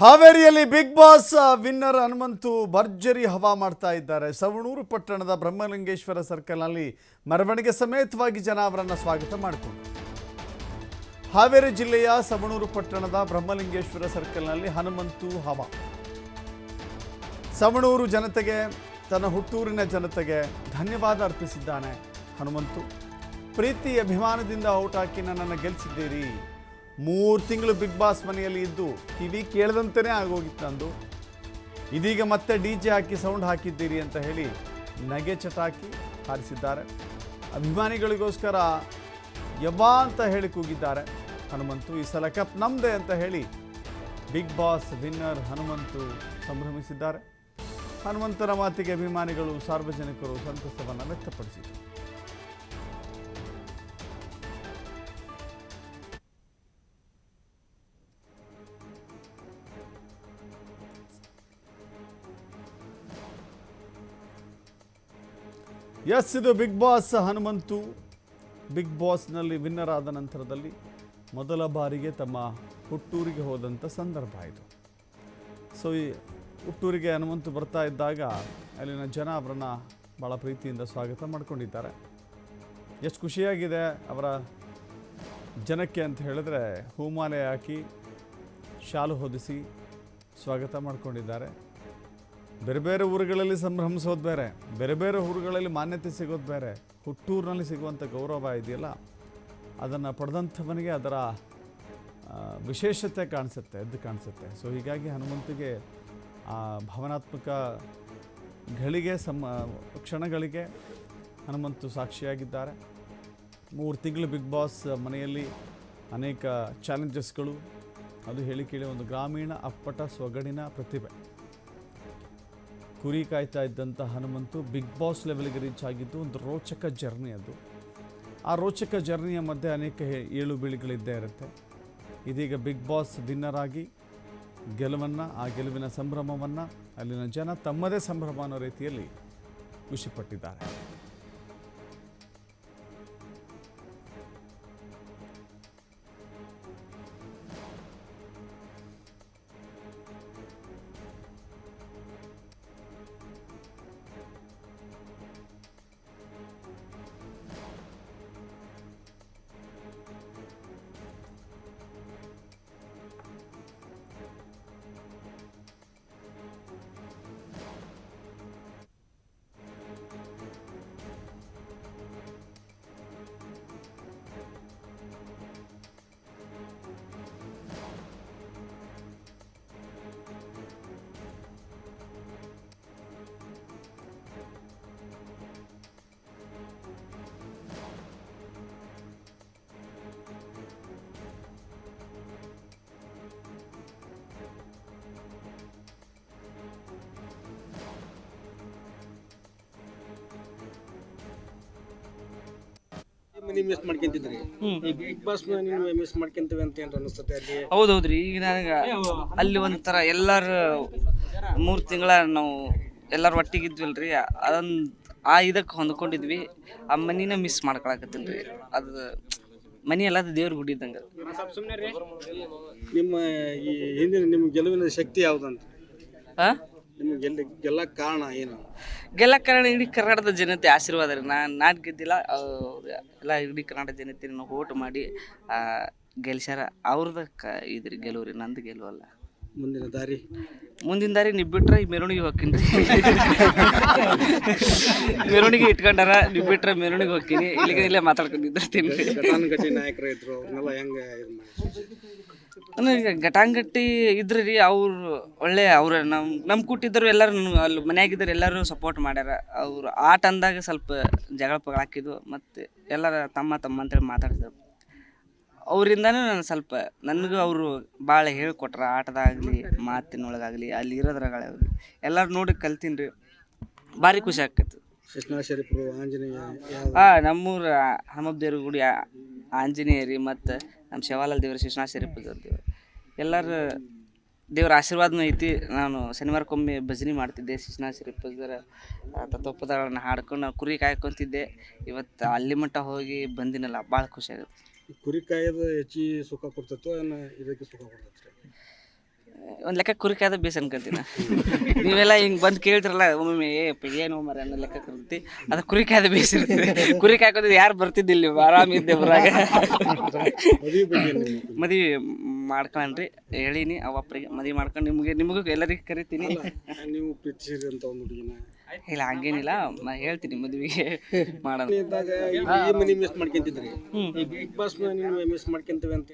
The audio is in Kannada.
ಹಾವೇರಿಯಲ್ಲಿ ಬಿಗ್ ಬಾಸ್ ವಿನ್ನರ್ ಹನುಮಂತು ಭರ್ಜರಿ ಹವಾ ಮಾಡ್ತಾ ಇದ್ದಾರೆ. ಸವಣೂರು ಪಟ್ಟಣದ ಬ್ರಹ್ಮಲಿಂಗೇಶ್ವರ ಸರ್ಕಲ್ನಲ್ಲಿ ಮೆರವಣಿಗೆ ಸಮೇತವಾಗಿ ಜನ ಅವರನ್ನು ಸ್ವಾಗತ ಮಾಡಿಕೊಂಡರು ಹಾವೇರಿ ಜಿಲ್ಲೆಯ ಸವಣೂರು ಪಟ್ಟಣದ ಬ್ರಹ್ಮಲಿಂಗೇಶ್ವರ ಸರ್ಕಲ್ನಲ್ಲಿ ಹನುಮಂತು ಹವಾ. ಸವಣೂರು ಜನತೆಗೆ, ತನ್ನ ಹುಟ್ಟೂರಿನ ಜನತೆಗೆ ಧನ್ಯವಾದ ಅರ್ಪಿಸಿದ್ದಾನೆ ಹನುಮಂತು. ಪ್ರೀತಿ ಅಭಿಮಾನದಿಂದ ಔಟ್ ಹಾಕಿ ನನ್ನನ್ನು ಗೆಲ್ಲಿಸಿದ್ದೀರಿ ಮೂರು ತಿಂಗಳು ಬಿಗ್ ಬಾಸ್ ಮನೆಯಲ್ಲಿ ಇದ್ದು ಕಿವಿ ಕೇಳದಂತೆಯೇ ಆಗೋಗಿತ್ತು ನಂದು. ಇದೀಗ ಮತ್ತೆ ಡಿ ಜೆ ಹಾಕಿ ಸೌಂಡ್ ಹಾಕಿದ್ದೀರಿ ಅಂತ ಹೇಳಿ ನಗೆ ಚಟಾಕಿ ಹಾರಿಸಿದ್ದಾರೆ. ಅಭಿಮಾನಿಗಳಿಗೋಸ್ಕರ ಯವ್ವಾ ಅಂತ ಹೇಳಿ ಕೂಗಿದ್ದಾರೆ. ಹನುಮಂತು ಈ ಸಲ ಕಪ್ ನಮ್ಮದೇ ಅಂತ ಹೇಳಿ ಬಿಗ್ ಬಾಸ್ ವಿನ್ನರ್ ಹನುಮಂತು ಸಂಭ್ರಮಿಸಿದ್ದಾರೆ. ಹನುಮಂತನ ಮಾತಿಗೆ ಅಭಿಮಾನಿಗಳು, ಸಾರ್ವಜನಿಕರು ಸಂತಸವನ್ನು ವ್ಯಕ್ತಪಡಿಸಿದರು. ಎಸ್ ಇದು ಬಿಗ್ ಬಾಸ್ ಹನುಮಂತು. ಬಿಗ್ ಬಾಸ್ನಲ್ಲಿ ವಿನ್ನರ್ ಆದ ನಂತರದಲ್ಲಿ ಮೊದಲ ಬಾರಿಗೆ ತಮ್ಮ ಹುಟ್ಟೂರಿಗೆ ಹೋದಂಥ ಸಂದರ್ಭ ಇದು. ಸೊ ಈ ಹುಟ್ಟೂರಿಗೆ ಹನುಮಂತು ಬರ್ತಾ ಇದ್ದಾಗ ಅಲ್ಲಿನ ಜನ ಅವರನ್ನು ಭಾಳ ಪ್ರೀತಿಯಿಂದ ಸ್ವಾಗತ ಮಾಡ್ಕೊಂಡಿದ್ದಾರೆ. ಎಷ್ಟು ಖುಷಿಯಾಗಿದೆ ಅವರ ಜನಕ್ಕೆ ಅಂತ ಹೇಳಿದ್ರೆ ಹೂಮಾಲೆ ಹಾಕಿ ಶಾಲು ಹೊದಿಸಿ ಸ್ವಾಗತ ಮಾಡ್ಕೊಂಡಿದ್ದಾರೆ. ಬೇರೆ ಬೇರೆ ಊರುಗಳಲ್ಲಿ ಸಂಭ್ರಮಿಸೋದು ಬೇರೆ ಬೇರೆ ಬೇರೆ ಊರುಗಳಲ್ಲಿ ಮಾನ್ಯತೆ ಸಿಗೋದು ಬೇರೆ, ಹುಟ್ಟೂರಿನಲ್ಲಿ ಸಿಗುವಂಥ ಗೌರವ ಇದೆಯಲ್ಲ, ಅದನ್ನು ಪಡೆದಂಥವನಿಗೆ ಅದರ ವಿಶೇಷತೆ ಕಾಣಿಸುತ್ತೆ, ಎದ್ದು ಕಾಣಿಸುತ್ತೆ. ಸೊ ಹೀಗಾಗಿ ಹನುಮಂತಿಗೆ ಆ ಭಾವನಾತ್ಮಕ ಗಳಿಗೆ ಸಮ, ಕ್ಷಣಗಳಿಗೆ ಹನುಮಂತು ಸಾಕ್ಷಿಯಾಗಿದ್ದಾರೆ. ಮೂರು ತಿಂಗಳು ಬಿಗ್ ಬಾಸ್ ಮನೆಯಲ್ಲಿ ಅನೇಕ ಚಾಲೆಂಜಸ್ಗಳು ಅದು ಹೇಳಿ ಕೇಳಿ ಒಂದು ಗ್ರಾಮೀಣ ಅಪ್ಪಟ ಸೊಗಡಿನ ಪ್ರತಿಭೆ. ಕುರಿ ಕಾಯ್ತಾ ಇದ್ದಂಥ ಹನುಮಂತು ಬಿಗ್ ಬಾಸ್ ಲೆವೆಲ್ಗೆ ರೀಚ್ ಆಗಿದ್ದು ಒಂದು ರೋಚಕ ಜರ್ನಿ ಅದು. ಆ ರೋಚಕ ಜರ್ನಿಯ ಮಧ್ಯೆ ಅನೇಕ ಏಳು ಬೀಳುಗಳಿದ್ದೇ ಇರುತ್ತೆ. ಇದೀಗ ಬಿಗ್ ಬಾಸ್ ವಿನ್ನರ್ ಆಗಿ ಗೆಲುವನ್ನು, ಆ ಗೆಲುವಿನ ಸಂಭ್ರಮವನ್ನು, ಅಲ್ಲಿನ ಜನ ತಮ್ಮದೇ ಸಂಭ್ರಮ ಅನ್ನೋ ರೀತಿಯಲ್ಲಿ ಖುಷಿಪಟ್ಟಿದ್ದಾರೆ. ಮಿಸ್ ಮಾಡ್ಕೊಂತಿದ್ರಿ? ಈ ಬಿಗ್ ಬಾಸ್ ನೀವು ಮಿಸ್ ಮಾಡ್ಕೊಂತೀವಿ ಅಂತ ಅನಿಸ್ತದೆ ಅಲ್ಲಿ? ಹೌದೌದ್ರಿ ಈಗ ನನಗೆ ಅಲ್ಲಿ ಒಂಥರ ಎಲ್ಲಾರು ಮೂರು ತಿಂಗಳ ನಾವು ಎಲ್ಲಾರು ಒಟ್ಟಿಗಿದ್ವಲ್ರಿ ಅದೊಂದು ಆ ಇದಕ್ಕೆ ಹೊಂದ್ಕೊಂಡಿದ್ವಿ ಆ ಮನಿನ ಮಿಸ್ ಮಾಡ್ಕೊಳಕತ್ತೀನ್ರಿ ಅದು ಮನಿ ಎಲ್ಲ ದೇವ್ರ ಗುಡಿ ಇದ್ದಂಗೆ. ನಿಮ್ಮ ಈ ಹಿಂದಿನ ನಿಮ್ಮ ಗೆಲುವಿನ ಶಕ್ತಿ ಯಾವ್ದಂತ? ಆ? ನಿಮ್ಗೆ ಗೆಲ್ಲ ಕಾರಣ ಏನು? ಗೆಲ್ಲ ಕಾರಣ ಇಡೀ ಕರ್ನಾಟಕದ ಜನತೆ ಆಶೀರ್ವಾದ ರೀ. ನಾನು ನಾನು ಗೆದ್ದಿಲ್ಲ ಅವ್ರು ಎಲ್ಲ ಇಡೀ ಕರ್ನಾಟಕ ಜನತೆ ನಾವು ಓಟ್ ಮಾಡಿ ಆ, ಗೆಲ್ಸ್ಯಾರ. ಅವ್ರದ ಕ ಇದ್ರಿ ಗೆಲುವು ರೀ ನಂದು ಗೆಲುವಲ್ಲ ಮುಂದಿನ ದಾರಿ? ಮುಂದಿನ ದಾರಿ ನೀವು ಬಿಟ್ರೆ ಈ ಮೆರವಣಿಗೆ ಹೋಗ್ತೀನಿ ಮೆರವಣಿಗೆ ಇಟ್ಕೊಂಡಾರ ನೀವು ಬಿಟ್ರೆ ಮೆರವಣಿಗೆ ಹೋಗ್ತೀನಿ. ಇಲ್ಲಿಗೆ ಇಲ್ಲೇ ಮಾತಾಡ್ಕೊಂಡಿದ್ದಿರ್ತೀನಿ. ಘಟಾನುಘಟಿ ನಾಯಕರು ಇದ್ರು ಅವ್ರನ್ನೆಲ್ಲ ಹೆಂಗೆ ಇದು ಮಾಡಿ? ನನಗೆ ಘಟಾಂಗಟ್ಟಿ ಇದ್ರಿ ರೀ ಅವ್ರು ಒಳ್ಳೆ ಅವ್ರ ನಮ್ಮ ನಮ್ಮ ಕೂಟಿದ್ದರು ಎಲ್ಲರೂ ನನ್ಗೆ ಅಲ್ಲಿ ಮನ್ಯಾಗಿದ್ದರು ಎಲ್ಲರೂ ಸಪೋರ್ಟ್ ಮಾಡ್ಯಾರ. ಅವ್ರು ಆಟ ಅಂದಾಗ ಸ್ವಲ್ಪ ಜಗಳ ಪಗಳ ಹಾಕಿದ್ವು ಮತ್ತು ಎಲ್ಲರ ತಮ್ಮ ತಮ್ಮ ಅಂತೇಳಿ ಮಾತಾಡಿದ್ರು ಅವರಿಂದನೂ ನಾನು ಸ್ವಲ್ಪ ನನಗೂ ಅವರು ಭಾಳ ಹೇಳ್ಕೊಟ್ರ ಆಟದಾಗಲಿ, ಮಾತಿನೊಳಗಾಗಲಿ, ಅಲ್ಲಿ ಇರೋದ್ರಾಗಲಿ ಎಲ್ಲರೂ ನೋಡಿ ಕಲ್ತೀನಿ ರೀ ಭಾರಿ ಖುಷಿ ಆಕೈತಿ ಕೃಷ್ಣ ಶರೀಫರು ಆಂಜನೇಯ ನಮ್ಮೂರ ಹನುಮಪ್ಪ ದೇವ್ರ ಗುಡಿ ಆ- ಆಂಜನೇಯ ರೀ ಮತ್ತು ನಮ್ಮ ಶಿವಾಲಾಲ್ ದೇವ್ರ ಶಿಶುನಾಥ ಶರೀಫ್ ದೇವ್ರ. ಎಲ್ಲರ ದೇವ್ರ ಆಶೀರ್ವಾದನೂ ಐತಿ. ನಾನು ಶನಿವಾರಕ್ಕೊಮ್ಮೆ ಭಜನೆ ಮಾಡ್ತಿದ್ದೆ ಶಿಶುನಾಥ ಶರೀಫ್ ದೇವರ ತತ್ವಪದಗಳನ್ನ ಹಾಡ್ಕೊಂಡು ನಾನು ಕುರಿ ಕಾಯ್ಕೊತಿದ್ದೆ. ಇವತ್ತು ಅಲ್ಲಿ ಮಟ್ಟ ಹೋಗಿ ಬಂದಿನಲ್ಲ ಭಾಳ ಖುಷಿ ಆಗುತ್ತೆ. ಈ ಕುರಿ ಕಾಯೋದು ಹೆಚ್ಚಿ ಸುಖ ಕೊಡ್ತೈತೋ ಏನು ಇದಕ್ಕೆ ಸುಖ ಕೊಡ್ತೈತ್ರಿ? ಒಂದು ಲೆಕ್ಕ ಕುರಿಕಾದ ಬೇಸ್ ಅನ್ಕೊಂತೀನಿ. ನೀವೆಲ್ಲ ಹಿಂಗೆ ಬಂದು ಕೇಳ್ತಿರಲ್ಲ ಒಮ್ಮೊಮ್ಮೆ ಏ ಏನು ಮರ ಅನ್ನೋ ಲೆಕ್ಕ ಕರಿತಿ ಅದು ಕುರಿಕಾದ ಬೇಸ್ ಇರ್ತದೆ ಕುರಿ ಹಾಕೋದು ಯಾರು ಬರ್ತಿದ್ದಿಲ್ಲ ಆರಾಮಿದ್ದೆ ಬರಾಗ. ಮದುವೆ ಮಾಡ್ಕೊಂಡ್ರಿ ಹೇಳೀನಿ ಅವ ಮದ್ವಿ ಮಾಡ್ಕೊಂಡು ನಿಮಗೆ ನಿಮಗೂ ಎಲ್ಲರಿಗೂ ಕರಿತೀನಿ. ನೀವು ಅಂತ ಒಂದು ಹುಡುಗಿನ. ಇಲ್ಲ ಹಂಗೇನಿಲ್ಲ. ನಾ ಹೇಳ್ತೀನಿ ಮದುವೆಗೆ ಈ ಮನಿ ಮಿಸ್ ಮಾಡ್ಕೊಂತಿದ್ರಿ? ಬಿಗ್ ಬಾಸ್ ನೀವು ಮಿಸ್ ಮಾಡ್ಕೊಂತೀವಿ ಅಂತ